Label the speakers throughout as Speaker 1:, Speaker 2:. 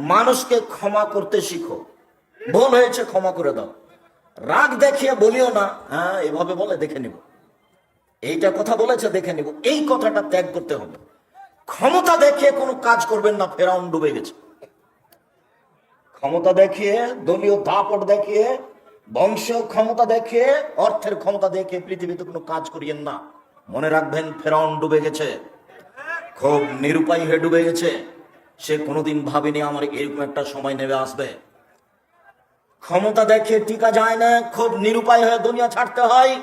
Speaker 1: মানুষকে ক্ষমা করতে শিখো। ভুল হয়েছে, ক্ষমা করে দাও। রাগ দেখিয়ে বলিও না হ্যাঁ এভাবে বলে দেখে নিব। এইটা কথা বলেছে, দেখে নিব। এই কথাটা ত্যাগ করতে হবে। ক্ষমতা দেখিয়ে কোনো কাজ করবেন না, ফেরাউন ডুবে গেছে। ক্ষমতা দেখিয়ে, দলীয় দাপট দেখিয়ে বংশ ক্ষমতা দেখিয়ে, অর্থের ক্ষমতা দেখিয়ে পৃথিবীতে কোনো কাজ করিয়েন না। মনে রাখবেন, ফেরাউন ডুবে গেছে। খুব নিরুপায় হয়ে ডুবে গেছে। সে কোনোদিন ভাবেনি আমার এরকম একটা সময় নেমে আসবে। ক্ষমতা দেখে টিকা যায় না, খুব নিরুপায় হয়ে দুনিয়া ছাড়তে হয়।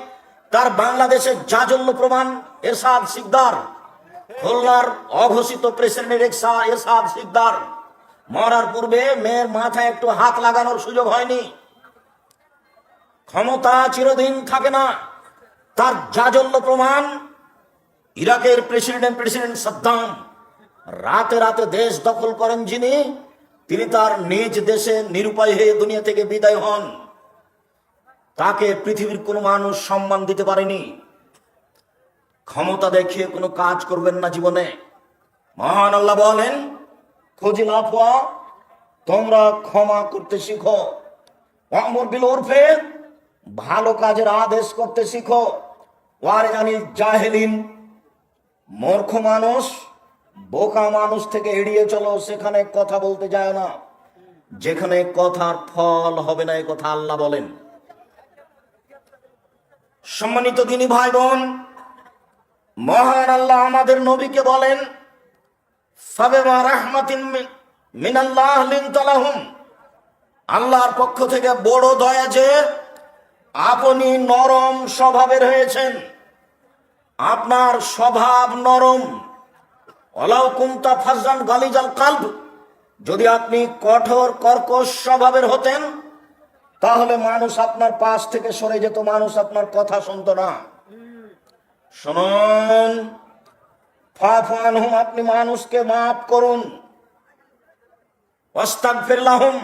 Speaker 1: তার বাংলাদেশের জাজল্য প্রমাণ, এরশাদ সিকদার খুলনার অঘোষিত প্রেসিডেন্ট এক্সা এরশাদ সিকদার মরার পূর্বে মেয়ের মাথায় একটু হাত লাগানোর সুযোগ হয়নি। ক্ষমতা চিরদিন থাকে না। তার জাজল্য প্রমাণ, ইরাকের প্রেসিডেন্ট প্রেসিডেন্ট সাদ্দাম। রাতে রাতে দেশ দখল করেন যিনি, তিনি তার নিজ দেশে নিরুপায় হয়ে দুনিয়া থেকে বিদায় হন। তাকে পৃথিবীর কোনো মানুষ সম্মান দিতে পারেনি। ক্ষমতা দেখিয়ে কোনো কাজ করবেন না জীবনে। মহান আল্লাহ বলেন, খোঁজি লাফা তোমরা ক্ষমা করতে শিখো। অমর বিল উর্ফে ভালো কাজের আদেশ করতে শিখো। ওয়ারে জানি জাহেলিন, মূর্খ মানুষ বোকা মানুষ থেকে এড়িয়ে চলো, সেখানে কথা বলতে যায় না। যেখানে কথার ফল হবে না, এ কথা আল্লাহ বলেন। সম্মানিত দিনী ভাই বোন মহান আল্লাহ আমাদের নবীকে বলেন, ফাবেমা রাহমাতিন আল্লাহর পক্ষ থেকে বড় দয়া যে আপনি নরম স্বভাবের হয়েছেন। আপনার স্বভাব নরম। অলাউ কুন্তা ফাজান গালিজাল কাল্ব। যদি আপনি কঠোর, কর্কশ স্বভাবের হতেন, তাহলে মানুষ আপনার পাশ থেকে সরে যেত, মানুষ আপনার কথা শুনতো না। শুনুন ফাফান হুম আপনি মানুষকে মাফ করুন। অস্তাক ফেরলাহুম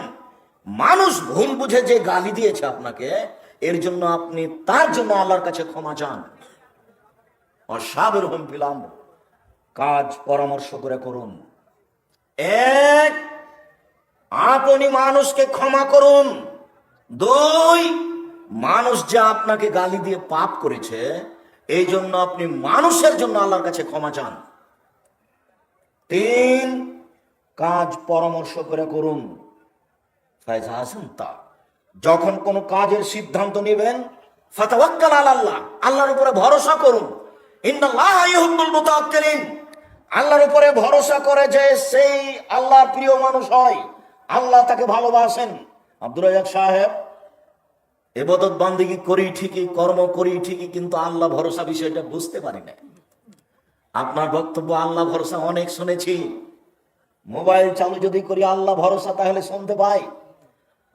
Speaker 1: মানুষ ভুল বুঝে যে গালি দিয়েছে আপনাকে, এর জন্য আপনি তার জন্য আল্লাহর কাছে ক্ষমা চান। অসাবের হুম ফিলাম কাজ পরামর্শ করে করুন। এক, আপনি মানুষকে ক্ষমা করুন। দুই, মানুষ যা আপনাকে গালি দিয়ে পাপ করেছে, এই জন্য আপনি মানুষের জন্য আল্লাহর কাছে ক্ষমা চান। তিন, কাজ পরামর্শ করে করুন। ফায়জা তা, যখন কোনো কাজের সিদ্ধান্ত নেবেন, ফাতাওয়াক্কাল আল্লাহ আল্লাহর উপরে ভরসা করুন। ইন্নাল্লাহ ইউহিব্বুল মুতাওয়াক্কিলিন। আল্লাহর উপরে ভরসা করে যে সেই আল্লাহর প্রিয় মানুষ হয়। আল্লাহ তাকে ভালোবাসেন। আব্দুর সাহেব, এবাদত বান্দিগি করি ঠিকই, কর্ম করি ঠিকই, কিন্তু আল্লাহ ভরসা বিষয়টা বুঝতে পারি না আপনার বক্তব্য আল্লাহ ভরসা, অনেক শুনেছি। মোবাইল চালু যদি করি আল্লাহ ভরসা, তাহলে শুনতে পাই।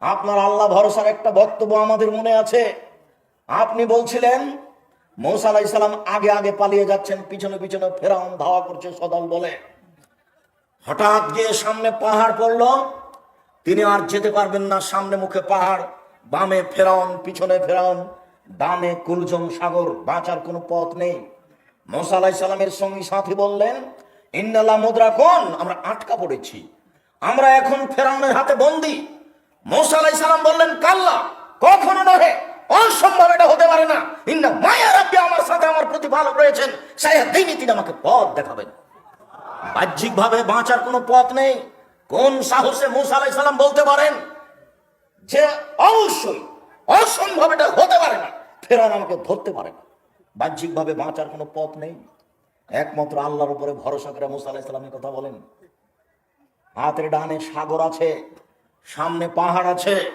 Speaker 1: আপনার আল্লাহ ভরসার একটা বক্তব্য আমাদের মনে আছে। আপনি বলছিলেন মৌসা আলাইসালাম আগে আগে পালিয়ে যাচ্ছেন, পিছনে পিছনে ফেরাউন ধাওয়া করছে সদল বলে। হঠাৎ গিয়ে সামনে পাহাড় পড়ল, তিনি আর যেতে পারবেন না সামনে মুখে পাহাড়, বামে ফেরাউন, পিছনে ফেরাউন, ডানে কুলজম সাগর, বাঁচার কোনো পথ নেই। মোসা আলাহি সাল্লামের সঙ্গী সাথী বললেন, ইন্নাল্লাহ মুদ্রা কোন আমরা আটকা পড়েছি। আমরা এখন ফেরাউনের হাতে বন্দি। মোসা আলাহি সাল্লাম বললেন, কাল্লা, কখনো নহে। অসম্ভব এটা হতে পারে না। ইন্না মায়া রাব্বি আমার সাথে আমার প্রতি ভালো রয়েছেন। সাইয়া দিনই তিনি আমাকে পথ দেখাবেন। বাহ্যিক ভাবে বাঁচার কোনো পথ নেই। কোন সাহসে মুসা আলাই সাল্লাম বলতে পারেন যে অবশ্যই অসম্ভব এটা হতে পারে না। ফেরান আমাকে ধরতে পারে না। বাহ্যিক ভাবে বাঁচার কোনো পথ নেই। একমাত্র আল্লাহর উপরে ভরসা করে মুসা আলাই সাল্লামের কথা বলেন। হাতের ডানে সাগর আছে, সামনে পাহাড় আছে,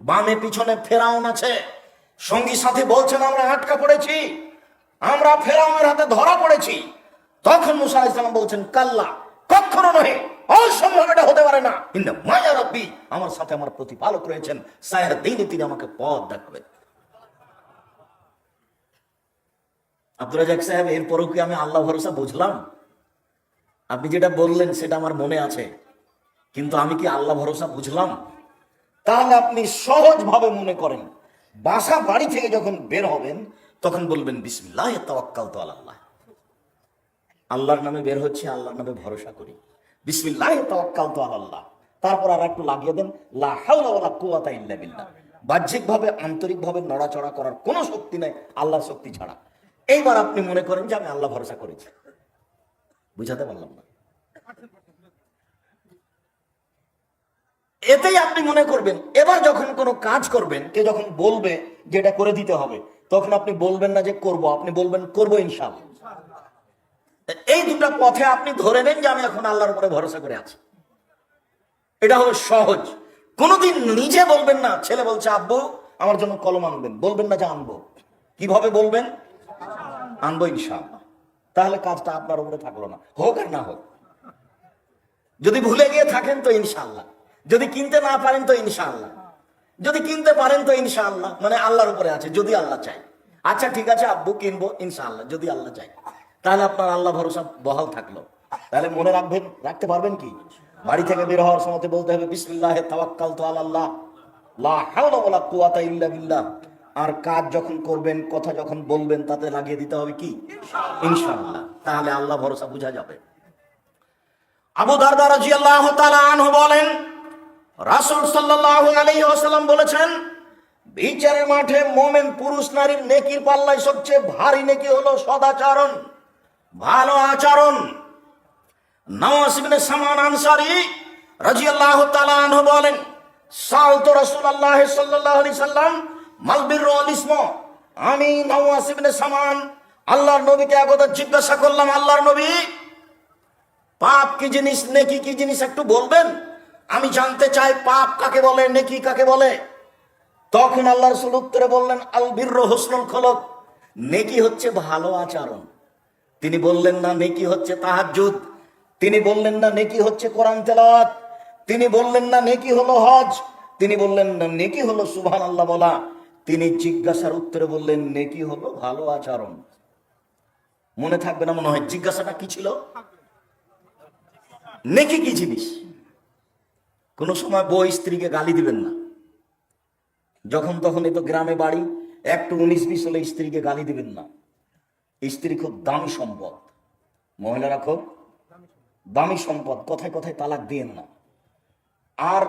Speaker 1: বামে পিছনে ফেরাউন আছে। সঙ্গী সাথী বলছেন, আমরা আটকা পড়েছি। আমরা ফেরাউনের হাতে ধরা পড়েছি। তখন মুসা ইসলাম বলছেন, কাল্লা, কখনো নহে অসম্ভব এটা হতে পারে না। কিন্তু মায়া রব্বি, আমার সাথে আমার প্রতিপালক রয়েছেন। সাহেব দিনে তিনি আমাকে পথ দেখাবেন আব্দুল রাজাক সাহেব, এরপরও কি আমি আল্লাহ ভরসা বুঝলাম? আপনি যেটা বললেন, সেটা আমার মনে আছে। কিন্তু আমি কি আল্লাহ ভরসা বুঝলাম? তাহলে আপনি সহজভাবে মনে করেন বাসা বাড়ি থেকে যখন বের হবেন, তখন বলবেন, বিসমিল্লাহ তাওয়াক্কাল তো আল্লাহ। আল্লাহর নামে বের হচ্ছে, আল্লাহর নামে ভরসা করি। বিসমিল্লাহ তাওয়াক্কাল তো আল্লাহ। তারপর আর একটু লাগিয়ে দেন, লা হাওলা ওয়ালা কুওয়াতা ইল্লা বিল্লাহ। বাহ্যিকভাবে, আন্তরিকভাবে নড়াচড়া করার কোনো শক্তি নাই, আল্লাহর শক্তি ছাড়া। এইবার আপনি মনে করেন যে আমি আল্লাহ ভরসা করেছি। বুঝাতে পারলাম না। এতেই আপনি মনে করবেন, এবার যখন কোনো কাজ করবেন, কে যখন বলবে যে এটা করে দিতে হবে, তখন আপনি বলবেন না যে করব, আপনি বলবেন করব ইনশাল্লাহ এই দুটা পথে আপনি ধরে নেন যে আমি এখন আল্লাহর উপরে ভরসা করে আছি। এটা হলো সহজ। কোনোদিন নিজে বলবেন না, ছেলে বলছে, আব্বু, আমার জন্য কলম আনবেন। বলবেন না যে আনব। কীভাবে বলবেন? আনব ইনশাল তাহলে কাজটা আপনার উপরে থাকল না। হোক আর না হোক। যদি ভুলে গিয়ে থাকেন তো ইনশাল্লাহ যদি কিনতে না পারেন তো ইনশাআল্লাহ। যদি কিনতে পারেন তো ইনশাআল্লাহ। মানে আল্লাহর উপরে আছে যদি আল্লাহ চাই আচ্ছা ঠিক আছে আব্বু কিনবো ইনশাআল্লাহ যদি আল্লাহ চাই তাহলে আপনার আল্লাহ ভরসা বহাল থাকল। তাহলে মনে রাখবেন রাখতে পারবেন কি? বাড়ি থেকে বের হওয়ার সময় বলতে হবে বিসমিল্লাহ তাওয়াক্কাল তো আল্লাহ লা হাওলা ওয়ালা কুওয়াতা ইল্লা বিল্লাহ। আর কাজ যখন করবেন কথা যখন বলবেন তাতে লাগিয়ে দিতে হবে কি? ইনশাআল্লাহ। তাহলে আল্লাহ ভরসা বোঝা যাবে। আবু দারদা রাদিয়াল্লাহু তাআলা আনহু বলেন রাসূল সাল্লাল্লাহু আলাইহি ওয়াসাল্লাম বলেছেন, বিচারের মাঠে মোমেন পুরুষ নারীর নেকির পাল্লায় সবচেয়ে ভারী নেকি হলো সদাচরণ, ভালো আচরণ। নওয়াজ ইবনে সামান আনসারী রাদিয়াল্লাহু তাআলা আনহু বলেন, সালতু রাসূলুল্লাহ সাল্লাল্লাহু আলাইহি সাল্লাম মাল বিররু ওয়াল ইসম, আমি নওয়াজ ইবনে সামান আল্লাহর নবীকে একদা জিজ্ঞাসা করলাম, আল্লাহর নবী, পাপ কি জিনিস, নেকি কি জিনিস একটু বলবেন? আমি জানতে চাই পাপ কাকে বলে, নেকি কাকে বলে? তখন আল্লাহ রসুল উত্তরে বললেন, আল বীর্র হোসনুল খলক, নেকি হচ্ছে ভালো আচরণ। তিনি বললেন, না, নেকি হচ্ছে তাহাজ্জুদ। তিনি বললেন, না, নেকি হচ্ছে কোরআন তেলাওয়াত। তিনি বললেন, না, নেকি হলো হজ। তিনি বললেন, না, নেকি হলো সুবহান আল্লাহ বলা। তিনি জিজ্ঞাসার উত্তরে বললেন, নেকি হলো ভালো আচরণ। মনে থাকবে না মনে হয়, জিজ্ঞাসাটা কি ছিল? নেকি কি জিনিস? কোন সময় বই স্ত্রীকে গালি দিবেন না। যখন তখন এই তো গ্রামে বাড়ি, একটু উনিশ বিশ হলে স্ত্রীকে গালি দিবেন না। স্ত্রী খুব দামি সম্পদ। মহিলারা খুব দামি সম্পদ, কথায় কথায় তালাক দিয়েন না। আর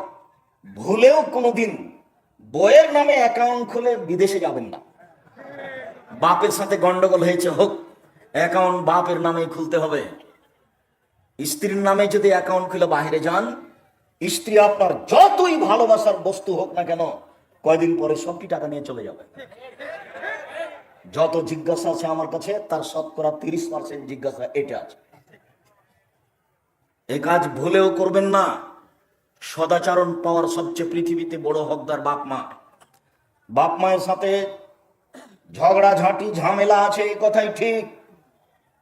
Speaker 1: ভুলেও কোনোদিন বইয়ের নামে অ্যাকাউন্ট খুলে বিদেশে যাবেন না। বাপের সাথে গন্ডগোল হয়েছে, হোক, অ্যাকাউন্ট বাপের নামে খুলতে হবে। স্ত্রীর নামে যদি অ্যাকাউন্ট খুলে বাইরে যান স্ত্রী আপনার যতই ভালোবাসার বস্তু হোক না কেন, কয়দিন পরে সবটি টাকা নিয়ে চলে যাবে? যত জিজ্ঞাসা আছে আমার কাছে, তার শতকরা তিরিশ পার্সেন্ট জিজ্ঞাসা এটা আছে। এ কাজ ভুলেও করবেন না। সদাচরণ পাওয়ার সবচেয়ে পৃথিবীতে বড় হকদার বাপ মা। বাপ মায়ের সাথে ঝগড়াঝাঁটি, ঝামেলা আছে এই কথাই ঠিক।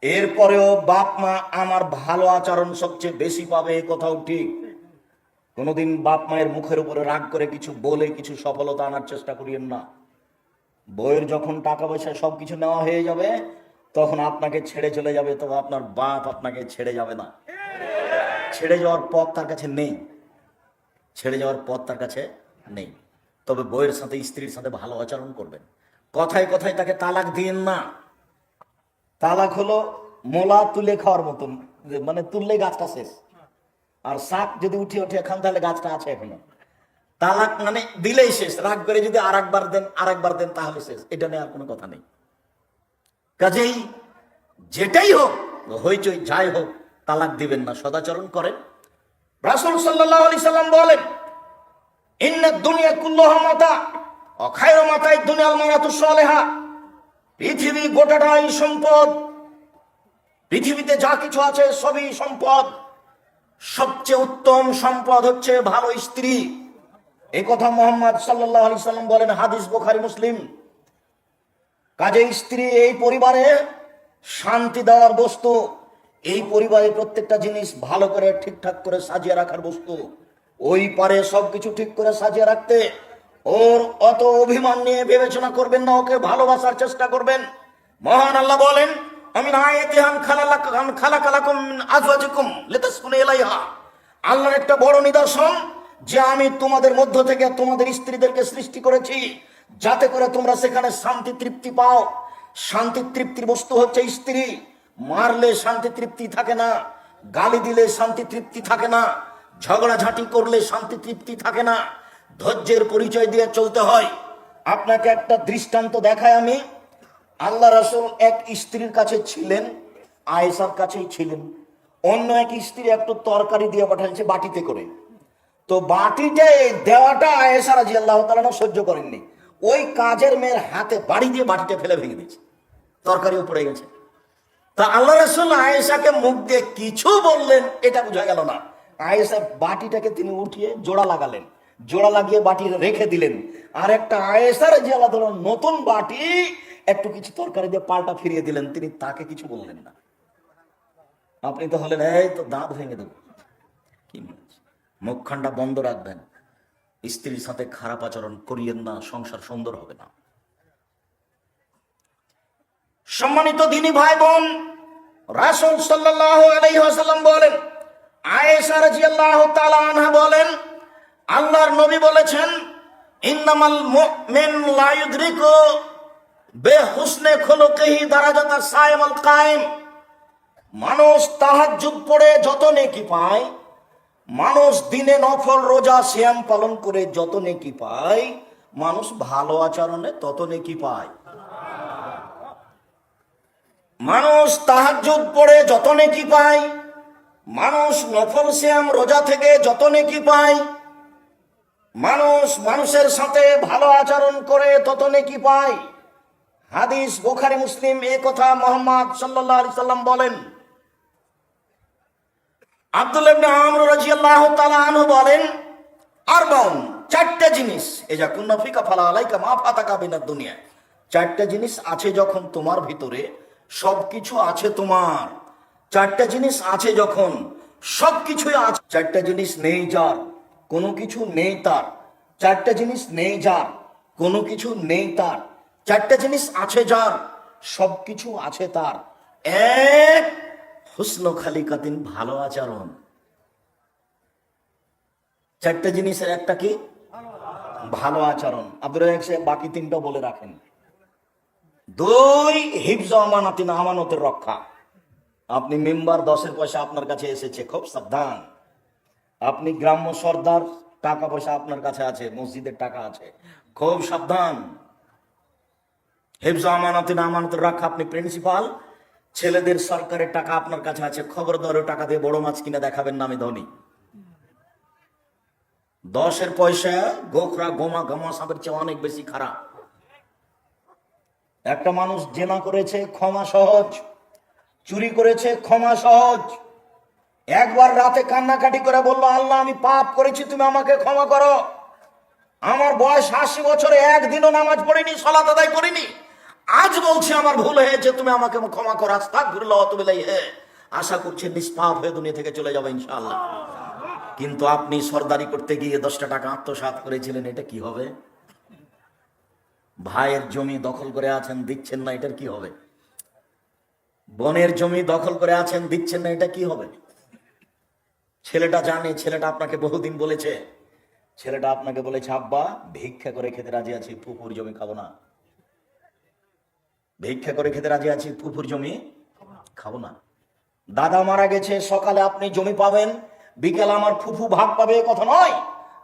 Speaker 1: এরপরেও বাপ মা আমার ভালো আচরণ সবচেয়ে বেশি পাবে, এ কথাও ঠিক। কোনোদিন বাপ মায়ের মুখের উপরে রাগ করে কিছু বলে কিছু সফলতা আনার চেষ্টা করিয়েন না। বইয়ের যখন টাকা পয়সা সব কিছু নেওয়া হয়ে যাবে, তখন আপনাকে ছেড়ে চলে যাবে তবে আপনার বাপ আপনাকে ছেড়ে যাবে না। ছেড়ে যাওয়ার পথ তার কাছে নেই। ছেড়ে যাওয়ার পথ তার কাছে নেই। তবে বইয়ের সাথে, স্ত্রীর সাথে ভালো আচরণ করবেন। কথায় কথায় তাকে তালাক দিন না। তালাক হলো মোলা তুলে খাওয়ার মতন মানে তুললে গাছটা শেষ। আর শাক যদি উঠে উঠে খান তাহলে গাছটা আছে এখনও। তালাক মানে দিলেই শেষ, রাগ করে যদি আর একবার দেন আর একবার দেন, তাহলে শেষ। এটা নিয়ে আর কোনো কথা নেই। কাজেই যেটাই হোক, হইচই যাই হোক, তালাক দিবেন না, সদাচরণ করেন। রাসূল আলাইহি সাল্লাম বলেন, ইন্না দুনিয়া কুল্লাহা মাতা অখায়র মাতায় দুনিয়াল মারাতু সালেহা। পৃথিবী গোটাটাই সম্পদ। পৃথিবীতে যা কিছু আছে সবই সম্পদ। সবচেয়ে উত্তম সম্পদ হচ্ছে ভালো স্ত্রী। এই কথা মোহাম্মদ সাল্লাম বলেন, হাদিস বোখারি, মুসলিম। কাজে স্ত্রী এই পরিবারে শান্তি দেওয়ার বস্তু, এই পরিবারে প্রত্যেকটা জিনিস ভালো করে ঠিকঠাক করে সাজিয়ে রাখার বস্তু। ওই পারে সবকিছু ঠিক করে সাজিয়ে রাখতে ওর অত অভিমান নিয়ে বিবেচনা করবেন না, ওকে ভালোবাসার চেষ্টা করবেন। মহান আল্লাহ বলেন আমি না এতিহান খালালাকান খালাকালাকুম মিন আজওয়াজিকুম লিতাসকুনু ইলাইহা। আল্লাহর একটা বড় নিদর্শন, যে আমি তোমাদের মধ্য থেকে তোমাদের স্ত্রীদেরকে সৃষ্টি করেছি, যাতে করে তোমরা সেখানে শান্তি তৃপ্তি পাও। শান্তি তৃপ্তির বস্তু হচ্ছে স্ত্রী। মারলে শান্তি তৃপ্তি থাকে না, গালি দিলে শান্তি তৃপ্তি থাকে না, ঝগড়াঝাটি করলে শান্তি তৃপ্তি থাকে না। ধৈর্যের পরিচয় দিয়ে চলতে হয়। আপনাকে একটা দৃষ্টান্ত দেখায় আমি। আল্লাহ রাসূল এক স্ত্রীর কাছে ছিলেন, আয়েশার কাছেই ছিলেন। অন্য এক স্ত্রী একটু তরকারি দিয়ে পাঠাচ্ছে বাটিতে করে। তো বাটিতে দেওয়াটা আয়েশা রাজি আল্লাহ তালা সহ্য করেননি। ওই কাজের মেয়ের হাতে বাড়ি দিয়ে বাটিটা ফেলে ভেঙে দিয়েছে। তরকারিও পড়ে গেছে। তা আল্লাহ রসুল আয়েশাকে মুখ দিয়ে কিছু বললেন, এটা বোঝা গেল না। আয়েশা বাটিটাকে তিনি উঠিয়ে জোড়া লাগালেন। জোড়া লাগিয়ে বাটি রেখে দিলেন। আর একটা আয়েশার যে তাআলা নতুন বাটি, একটু কিছু তরকারি দিয়ে পাল্টা ফিরিয়ে দিলেন। তিনি তাকে কিছু বললেন না। আপনি তো হলেন, এই তো দাঁত ভেঙে দেবো। কি মুখখানটা বন্ধ রাখবেন। স্ত্রীর সাথে খারাপ আচরণ করিয়েন না, সংসার সুন্দর হবে না। সম্মানিত দিনী ভাই বোন রাসূল আলাইহি ওয়াসাল্লাম বলেন, আয়েশা রাদিয়াল্লাহু তাআলা আনহা বলেন আল্লাহর নবী বলেছেন, ইন্নামাল মুমিন লা ইউদরিকু বেহুসনে খুলুকিহি দারাজাতা সাইমুল কায়েম। মানুষ তাহাজ্জুদ পড়ে যত নেকি পায়, মানুষ দিনে নফল রোজা শ্যাম পালন করে যত নেকি পায়, মানুষ ভালো আচরণে তত নেকি পায়। মানুষ তাহাজ্জুদ পড়ে যত নেকি পায়, মানুষ নফল শ্যাম রোজা থেকে যত নেকি পায় মানুষ মানুষের সাথে ভালো আচরণ করে তত নেকি পায়? হাদিস বোখারি, মুসলিম এ কথা মোহাম্মদ সাল্লাল্লাহু সাল্লাম বলেন। আব্দুল ইবনে আমর রাদিয়াল্লাহু তাআলা আনহু জিনিস, এই যা কুন্না ফিকা ফালা আলাইকা মা ফাতাকা বিনাদ দুনিয়া। চারটা জিনিস আছে যখন তোমার ভিতরে, সবকিছু আছে তোমার। চারটা জিনিস আছে যখন, সবকিছুই আছে। চারটা জিনিস নেই যার। কোনো কিছু নেই তার। চারটা জিনিস নেই যার, কোনো কিছু নেই তার। চারটা জিনিস আছে যার, সবকিছু আছে তার। এক, হুসন খালিকাতিন ভালো আচরণ। চারটা জিনিসের একটা কি? ভালো আচরণ। আব্দুর বাকি তিনটা বলে রাখেন। দুই, হিফজ আমানাতিন আমানতের রক্ষা। আপনি মেম্বার দশের পয়সা আপনার কাছে এসেছে, খুব সাবধান। আপনি গ্রাম্য সর্দার, টাকা পয়সা আপনার কাছে আছে, মসজিদের টাকা আছে। খুব সাবধান। হেফজ আমানতিন আমানত রাখা আপনি প্রিন্সিপাল ছেলেদের সরকারের টাকা আপনার কাছে আছে, খবরদার ওই টাকা দিয়ে বড় মাছ কিনে দেখাবেন না আমি ধনী। দশের পয়সা, গোখরা, গোমা গমা সাপের চেয়ে অনেক বেশি খারাপ। একটা মানুষ জেনা করেছে, ক্ষমা সহজ। চুরি করেছে, ক্ষমা সহজ। একবার রাতে কান্নাকাটি করে বলল, আল্লাহ, আমি পাপ করেছি, তুমি আমাকে ক্ষমা করো। আমার বয়স আশি বছরে, একদিনও নামাজ পড়িনি, সলাত আদায় করিনি। আজ বলছি, আমার ভুল হয়েছে, তুমি আমাকে ক্ষমা করো। আজ তাক ঘুরল অতবেলাই হে আশা করছি, নিষ্পাপ হয়ে দুনিয়া থেকে চলে যাবে, ইনশাআল্লাহ। কিন্তু আপনি সর্দারি করতে গিয়ে দশটা টাকা আত্মসাৎ করেছিলেন, এটা কি হবে? ভাইয়ের জমি দখল করে আছেন, দিচ্ছেন না, এটার কি হবে? বনের জমি দখল করে আছেন, দিচ্ছেন না, এটা কি হবে? ছেলেটা জানে, ছেলেটা আপনাকে বহুদিন বলেছে। ছেলেটা আপনাকে বলেছে, আব্বা, ভিক্ষা করে খেতে রাজি আছি, পুকুর জমি খাব না। ভিক্ষা করে খেতে রাজি আছি, পুকুর জমি খাব না। দাদা মারা গেছে, সকালে আপনি জমি পাবেন, বিকেল আমার ফুফু ভাগ পাবে কথা নয়।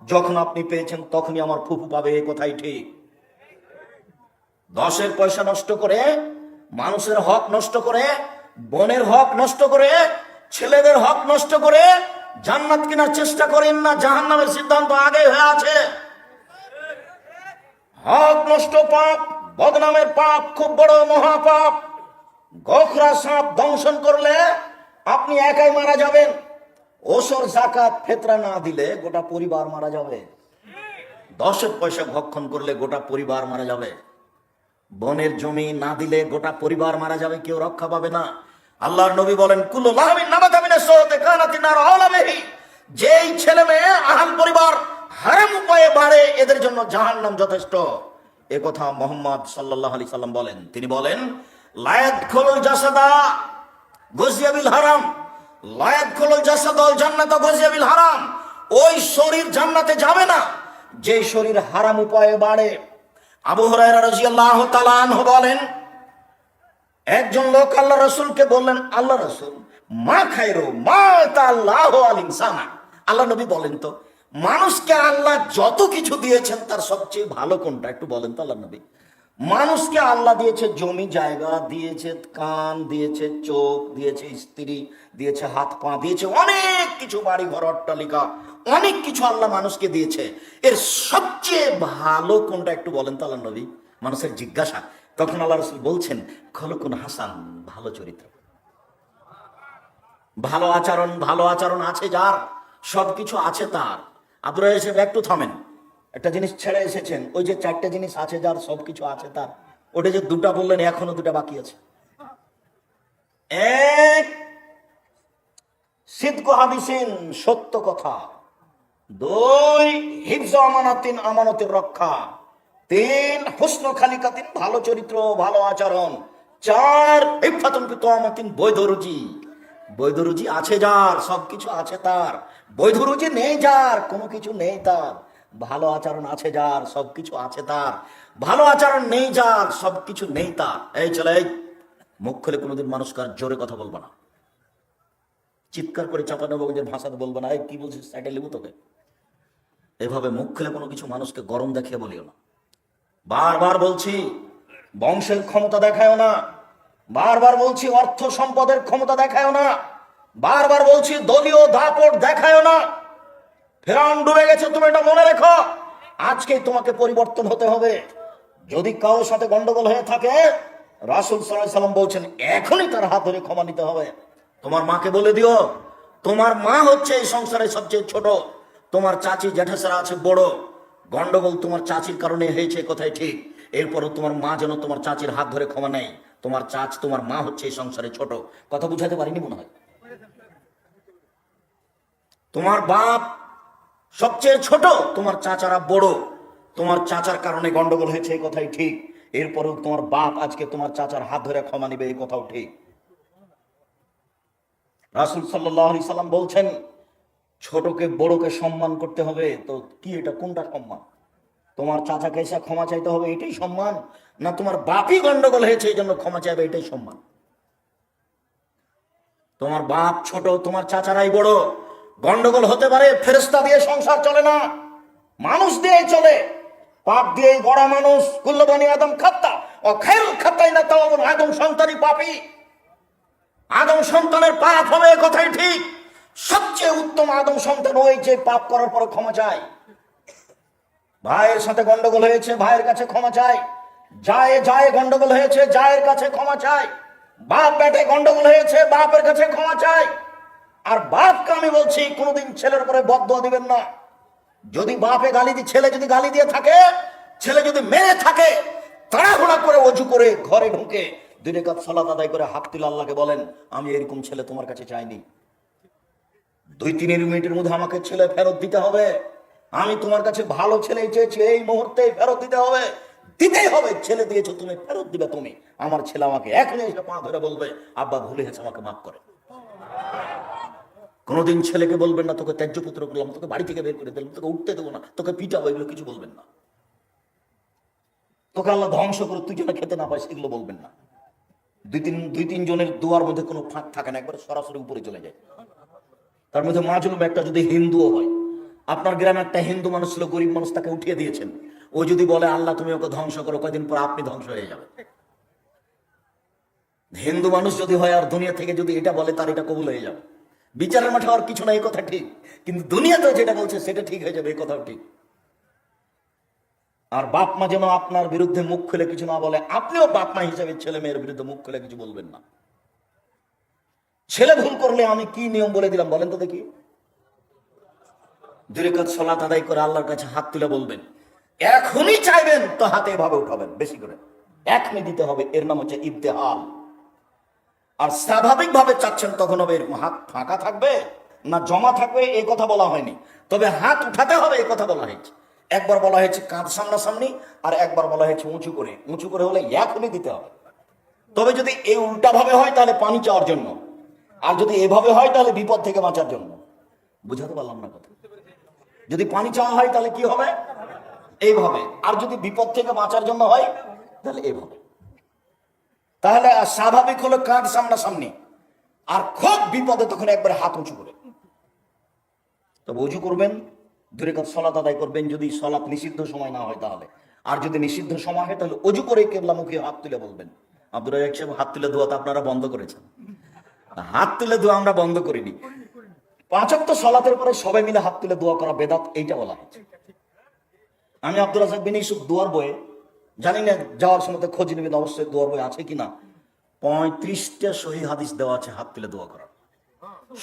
Speaker 1: যখন আপনি পেয়েছেন, তখনই আমার ফুফু পাবে, এ কথাই ঠিক। দশের পয়সা নষ্ট করে, মানুষের হক নষ্ট করে, বনের হক নষ্ট করে, ছেলেদের হক নষ্ট করে জান্নাত কেনার চেষ্টা করেন না, জাহান্নামের সিদ্ধান্ত আগে হয়ে আছে। হক নষ্ট পাপ, বদনামের পাপ, খুব বড় মহাপাপ। গোখরা সাপ দংশন করলে আপনি একাই মারা যাবেন। ওসর, জাকাত, ফেতরা না দিলে গোটা পরিবার মারা যাবে। দশের পয়সা ভক্ষণ করলে গোটা পরিবার মারা যাবে। বনের জমি না দিলে গোটা পরিবার মারা যাবে, কেউ রক্ষা পাবে না। আল্লাহর নবী বলেন, কুল্লু লাহমিন নামাতামিনে সোহতে কানাতিন আর আলামেহি যেই ছেলে মেয়ে আহাল পরিবার হারাম উপায়ে বাড়ে, এদের জন্য জাহান্নাম যথেষ্ট। এ কথা মোহাম্মদ সাল্লাল্লাহু আলাইহি সাল্লাম বলেন। তিনি বলেন লায়াত খোলুল জাসাদা গজিয়াবিল হারাম। লায়াত খোলুল জাসাদল জান্নাত গজিয়াবিল হারাম। ওই শরীর জান্নাতে যাবে না। যে শরীর হারাম উপায়ে বাড়ে। আবু হুরায়রা রাদিয়াল্লাহু তাআলা আনহু বলেন একজন লোক আল্লাহ রসুলকে বললেন, আল্লাহ রসুল, মা খাইরো মা তাল্লাহ আল আল্লাহ নবী বলেন তো, মানুষকে আল্লাহ যত কিছু দিয়েছেন, তার সবচেয়ে ভালো কোনটা? একটু বলেন তো আল্লাহ নবী। মানুষকে আল্লাহ দিয়েছে জমি, জায়গা, দিয়েছে কান, দিয়েছে চোখ, দিয়েছে স্ত্রী, দিয়েছে হাত, পা, দিয়েছে অনেক কিছু, বাড়ি, ঘর, অট্টালিকা, অনেক কিছু আল্লাহ মানুষকে দিয়েছে। এর সবচেয়ে ভালো কোনটা একটু বলেন তো আল্লাহ নবী? মানুষের জিজ্ঞাসা। তখন আল্লাহ রসুল বলছেন, খলকুন হাসান, ভালো চরিত্র। ভালো আচরণ ভালো আচরণ আছে যার, সবকিছু আছে তার। আপনারা এসে একটু থামেন। একটা জিনিস ছেড়ে এসেছেন, ওই যে চারটে জিনিস আছে যার, সবকিছু আছে তার। ওটা যে দুটা বললেন, এখনও দুটা বাকি আছে। এক সিদ্ধ হাদিসিন, সত্য কথা। দুই, হিফজ আমানাতিন, আমানতের রক্ষা। তিন হুসন খালিকাতিন ভালো চরিত্র, ভালো আচরণ। চার, ইফাতুন পিতামাতিন বৈধ রুচি বৈধ রুচি আছে যার, সবকিছু আছে তার। বৈধ রুচি নেই যার, কোনো কিছু নেই তার। ভালো আচরণ আছে যার, সবকিছু আছে তার। ভালো আচরণ নেই যার, সবকিছু নেই তার। এই চলে এই মুখ খুলে কোনোদিন মানুষ কার জোরে কথা বলব না। চিৎকার করে চাপানবাবুদের ভাষাতে বলব না, এই কি বলছিস সাইডে লিবু তোকে। এভাবে মুখ খুলে কোনো কিছু মানুষকে গরম দেখিয়ে বলিও না। বারবার বলছি, বংশের ক্ষমতা দেখায়ও না। বারবার বলছি, অর্থ সম্পদের ক্ষমতা দেখায়ও না। বারবার বলছি, দলীয় দাপট দেখায়ও না। ফেরান ডুবে গেছে, তুমি এটা মনে রেখো। আজকেই তোমাকে পরিবর্তন হতে হবে। যদি কারোর সাথে গন্ডগোল হয়ে থাকে, রাসুল সাল্লাম বলছেন, এখনই তার হাত ধরে ক্ষমা নিতে হবে। তোমার মাকে বলে দিও, তোমার মা হচ্ছে এই সংসারে সবচেয়ে ছোট। তোমার চাচি জ্যাঠাসারা আছে বড়। গন্ডগোল তোমার চাচির কারণে হয়েছে কথাই ঠিক। এরপরও তোমার মা যেন তোমার চাচির হাত ধরে ক্ষমা নেয়। তোমার চাচ, তোমার মা হচ্ছে এই সংসারে ছোট। কথা বুঝাতে পারিনি মনে হয়? তোমার বাপ সবচেয়ে ছোট, তোমার চাচারা বড়। তোমার চাচার কারণে গন্ডগোল হয়েছে এই কথাই ঠিক। এরপরেও তোমার বাপ আজকে তোমার চাচার হাত ধরে ক্ষমা নিবে এই কথাও ঠিক। রাসুল সাল্লাহ সাল্লাম বলছেন ছোটকে বড়কে সম্মান করতে হবে, তো কি এটা কোনটা সম্মান? তোমার চাচাকে এসে ক্ষমা চাইতে হবে, এটাই সম্মান? না তোমার বাপই গন্ডগোল হয়েছে, এই জন্য ক্ষমা চাইবে, এটাই সম্মান? তোমার বাপ ছোট, তোমার চাচারাই বড়, গন্ডগোল হতে পারে ফেরেস্তা দিয়ে সংসার চলে না, মানুষ দিয়ে চলে, পাপ দিয়ে গড়া মানুষ কুল্লবানি আদম খাত্তা, ও খেল খাত্তাই না তাও আদম সন্তানই পাপি। আদম সন্তানের পাপ হবে কথাই ঠিক। সবচেয়ে উত্তম আদম সন্তান ওই যে পাপ করার পর ক্ষমা চায়। ভাইয়ের সাথে গন্ডগোল হয়েছে, ভাইয়ের কাছে ক্ষমা চাই যায় যায় গন্ডগোল হয়েছে জায়ের কাছে ক্ষমা চাই বাপ বেটে গন্ডগোল হয়েছে, বাপের কাছে ক্ষমা চাই আর বাপকে আমি বলছি, কোনোদিন ছেলের উপরে বদ্ধ দিবেন না। যদি বাপে গালি দিয়ে ছেলে যদি গালি দিয়ে থাকে, ছেলে যদি মেরে থাকে, তাড়াহুড়া করে অজু করে ঘরে ঢুকে দুই রেখাত সালাত আদায় করে হাত তুলে আল্লাহকে বলেন, আমি এরকম ছেলে তোমার কাছে চাইনি। দুই তিন মিনিটের মধ্যে আমাকে ছেলে ফেরত দিতে হবে। আমি তোমার কাছে ভালো ছেলে চেয়েছি, এই মুহূর্তে ফেরত দিতে হবে। দিতেই হবে, ছেলে দিয়েছ তুমি, ফেরত দিবে তুমি। আমার ছেলে আমাকে এখনই এসে পা ধরে বলবে, আব্বা, ভুলে গেছে আমাকে, মাফ করে। কোনোদিন ছেলেকে বলবেন না, তোকে ত্যায্য পুত্র করলাম, তোকে বাড়ি থেকে বের করে দিলাম, তোকে উঠতে দেবো না, তোকে পিটাবো এগুলো কিছু বলবেন না। তোকে আল্লাহ ধ্বংস করে তুই যেন খেতে না পাইস এগুলো বলবেন না। দুই তিন দুই তিন জনের দুয়ার মধ্যে কোনো ফাঁক থাকে না, একবার সরাসরি উপরে চলে যায়। তার মধ্যে মাজলুম একটা যদি হিন্দুও হয়, আপনার গ্রামে একটা হিন্দু মানুষ ছিল, গরিব মানুষ তাকে উঠিয়ে দিয়েছেন। ও যদি বলে, আল্লাহ, তুমি ওকে ধ্বংস করো, কয়দিন পর আপনি ধ্বংস হয়ে যাবে হিন্দু মানুষ যদি হয় আর দুনিয়া থেকে যদি এটা বলে, তার এটা কবুল হয়ে যাবে। বিচারের মাঠে আর কিছু না এই কথা ঠিক। কিন্তু দুনিয়াতে যেটা বলছে, সেটা ঠিক হয়ে যাবে এই কথাও ঠিক। আর বাপ মা যেন আপনার বিরুদ্ধে মুখ খুলে কিছু না বলে, আপনিও বাপ মা হিসেবে ছেলে মেয়ের বিরুদ্ধে মুখ খুলে কিছু বলবেন না। ছেলে ভুল করলে আমি কি নিয়ম বলে দিলাম বলেন তো দেখি। দূরে দুরেকাত সলাত আদায় করে আল্লাহর কাছে হাত তুলে বলবেন, এখনই চাইবেন তো হাতে এভাবে উঠাবেন, বেশি করে। এক এখনই দিতে হবে, এর নাম হচ্ছে ইবতেহাল। আর স্বাভাবিক ভাবে চাচ্ছেন তখন হবে এরকম হাত ফাঁকা থাকবে না জমা থাকবে এই কথা বলা হয়নি। তবে হাত উঠাতে হবে এই কথা বলা হয়েছে। একবার বলা হয়েছে কাঁধ সামনাসামনি, আর একবার বলা হয়েছে উঁচু করে। উঁচু করে হলে এখনই দিতে হবে। তবে যদি এই উল্টা ভাবে হয়, তাহলে পানি চাওয়ার জন্য। আর যদি এভাবে হয়, তাহলে বিপদ থেকে বাঁচার জন্য। বুঝাতে পারলাম না কথা। যদি পানি চাওয়া হয়, তাহলে কি হবে? এইভাবে। আর যদি বিপদ থেকে বাঁচার জন্য হয়, তাহলে এইভাবে। তাহলে স্বাভাবিক হলো কাঁধ সামনাসামনি। আর খুব বিপদে তখন একবার হাত উঁচু করে। তবে অজু করবেন, দূরে কাজ সলাত আদায় করবেন, যদি সলাৎ নিষিদ্ধ সময় না হয় তাহলে। আর যদি নিষিদ্ধ সময় হয়, তাহলে অজু করে কেবলামুখী হাত তুলে বলবেন। আব্দুল রাজাক সাহেব হাত তুলে দোয়া তো আপনারা বন্ধ করেছেন। হাত তুলে দোয়া আমরা বন্ধ করিনি। পাঁচাত্তর সলাতের পরে সবাই মিলে হাত তুলে দোয়া করা বেদাত, এইটা বলা হয়েছে। আমি আব্দুল রাজাক বিন ইসুফ দোয়ার বইয়ে, জানি না যাওয়ার সময় খোঁজ নেবেন, অবশ্যই দোয়ার বই আছে কিনা, পঁয়ত্রিশটা সহি হাদিস দেওয়া আছে হাত তুলে দোয়া করা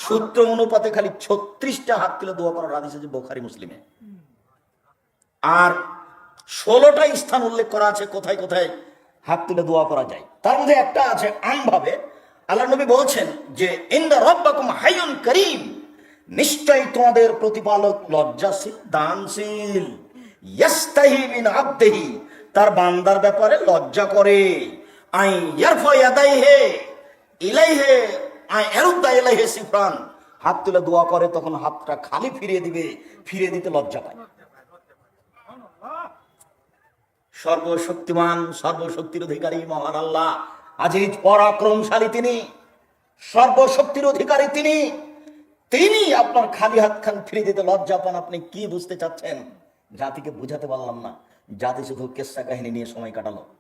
Speaker 1: সূত্র অনুপাতে খালি ছত্রিশটা হাত তুলে দোয়া করার হাদিস আছে বোখারি, মুসলিমে। আর ষোলোটা স্থান উল্লেখ করা আছে, কোথায় কোথায় হাত তুলে দোয়া করা যায়। তার মধ্যে একটা আছে আমভাবে আল্লাহ নবী বলছেন যে ইন্দা রব্বাকুম হাইয়ুন করিম। নিশ্চয়ই তোমাদের প্রতিপালক লজ্জাশীল, দানশীল। ইয়াস্তাহি মিন আবদিহি। তার বান্দার ব্যাপারে লজ্জা করে। আই ইয়ারফা ইয়াদাইহে, ইলাইহে, আই এরুদ্দা ইলাইহে সিফরান। হাত তুলে দোয়া করে, তখন হাতটা খালি ফিরিয়ে দিবে, ফিরিয়ে দিতে লজ্জা পায়। সর্বশক্তিমান, সর্বশক্তির অধিকারী মহান আল্লাহ। আজিজ পরাক্রমশালী তিনি, সর্বশক্তির অধিকারী তিনি তিনি আপনার খালি হাত খান ফিরে দিতে লজ্জা পান, আপনি কি বুঝতে চাচ্ছেন? জাতিকে বুঝাতে পারলাম না। জাতি শুধু কেসা কাহিনী নিয়ে সময় কাটালো।